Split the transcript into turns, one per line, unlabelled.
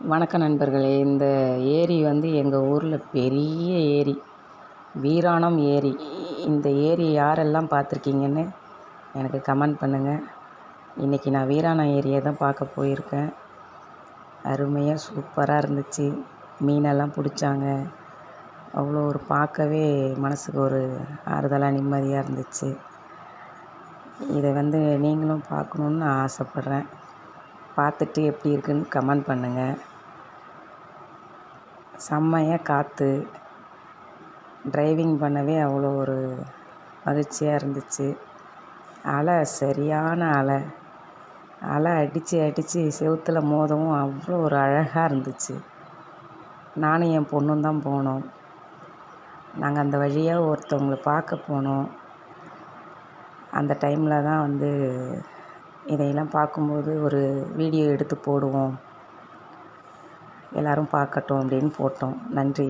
வணக்கம் நண்பர்களே. இந்த ஏரி வந்து எங்கள் ஊரில் பெரிய ஏரி. வீராணம் ஏரி. இந்த ஏரி யாரெல்லாம் பார்த்துருக்கீங்கன்னு எனக்கு கமெண்ட் பண்ணுங்கள் இன்றைக்கி நான் வீராணம் ஏரியை தான் பார்க்க போயிருக்கேன். அருமையாக சூப்பராக இருந்துச்சு. மீனெல்லாம் பிடிச்சாங்க. அவ்வளோ ஒரு பார்க்கவே மனதுக்கு ஒரு ஆறுதலாக நிம்மதியாக இருந்துச்சு. இதை வந்து நீங்களும் பார்க்கணுன்னு நான் ஆசைப்பட்றேன். பார்த்துட்டு எப்படி இருக்குன்னு கமெண்ட் பண்ணுங்கள் செம்மையாக காற்று டிரைவிங் பண்ணவே அவ்வளோ ஒரு மகிழ்ச்சியாக இருந்துச்சு. அலை சரியான அலை. அலை அடித்து அடித்து செவுத்தில் மோதவும் அவ்வளோ ஒரு அழகாக இருந்துச்சு. நானும் என் பொண்ணும் தான் போனோம். நாங்கள் அந்த வழியாக ஒருத்தவங்கள பார்க்க போனோம். அந்த டைமில் தான் வந்து இதையெல்லாம் பார்க்கும்போது ஒரு வீடியோ எடுத்து போடுவோம். எல்லோரும் பார்க்கட்டும் அப்படின்னு போட்டோம். நன்றி.